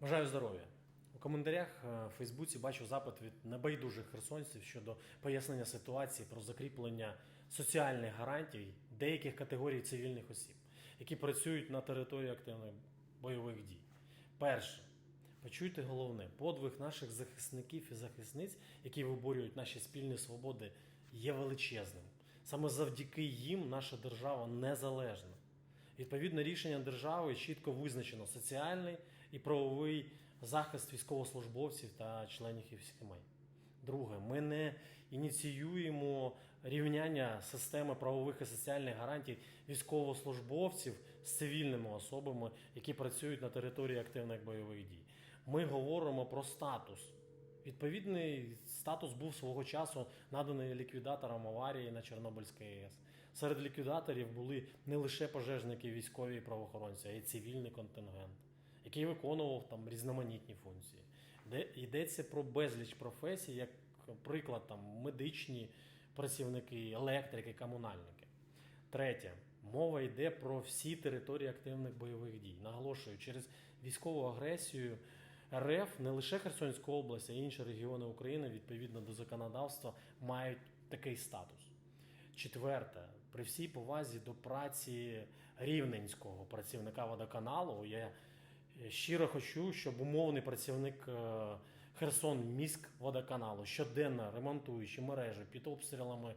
Бажаю здоров'я. У коментарях е, в Фейсбуці бачу запит від небайдужих херсонців щодо пояснення ситуації про закріплення соціальних гарантій деяких категорій цивільних осіб, які працюють на території активних бойових дій. Перше, почуйте головне: подвиг наших захисників і захисниць, які виборюють наші спільні свободи, є величезним. Саме завдяки їм наша держава незалежна. Відповідне рішення держави чітко визначено соціальний і правовий захист військовослужбовців та членів їх сімей. Друге, ми не ініціюємо рівняння системи правових і соціальних гарантій військовослужбовців з цивільними особами, які працюють на території активних бойових дій. Ми говоримо про статус. Відповідний статус був свого часу наданий ліквідаторам аварії на Чорнобильській АЕС. Серед ліквідаторів були не лише пожежники, військові і правоохоронці, а й цивільний контингент, який виконував там різноманітні функції. Де йдеться про безліч професій, як приклад, там медичні працівники, електрики, комунальники. Третє. Мова йде про всі території активних бойових дій. Наголошую, через військову агресію РФ не лише Херсонська область, а й інші регіони України відповідно до законодавства мають такий статус. Четверте, при всій повазі до праці рівненського працівника водоканалу, я щиро хочу, щоб умовний працівник е, Херсон міськ водоканалу, щоденно ремонтуючи мережі під обстрілами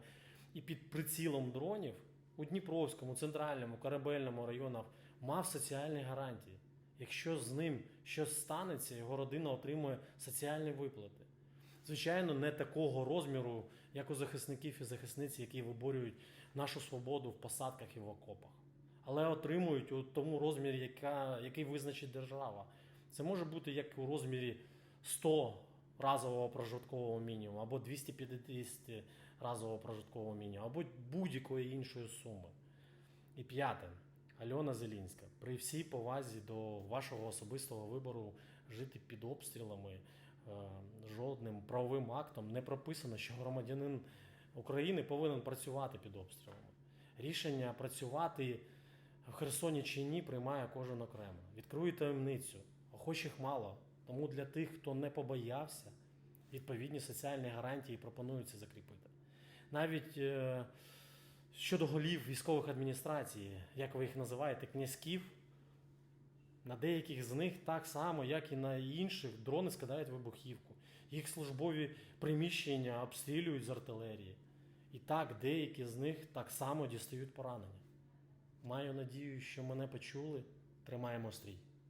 і під прицілом дронів у Дніпровському, центральному, корабельному районах мав соціальні гарантії. Якщо з ним щось станеться, його родина отримує соціальні виплати. Звичайно, не такого розміру, як у захисників і захисниць, які виборюють нашу свободу в посадках і в окопах. Але отримують у тому розмірі, яка, який визначить держава. Це може бути як у розмірі 100 разового прожиткового мінімуму, або 250 разового прожиткового мінімуму, або будь-якої іншої суми. І п'яте. Альона Зелінська, при всій повазі до вашого особистого вибору жити під обстрілами, е, жодним правовим актом не прописано, що громадянин України повинен працювати під обстрілами. Рішення працювати в Херсоні чи ні приймає кожен окремо. Відкрию таємницю, охочих мало. Тому для тих, хто не побоявся, відповідні соціальні гарантії пропонуються закріпити. Навіть е, щодо голів військових адміністрацій, як ви їх називаєте, князьків, на деяких з них так само, як і на інших, дрони скидають вибухівку. Їх службові приміщення обстрілюють з артилерії. І так, деякі з них так само дістають поранення. Маю надію, що мене почули. Тримаємо стрій.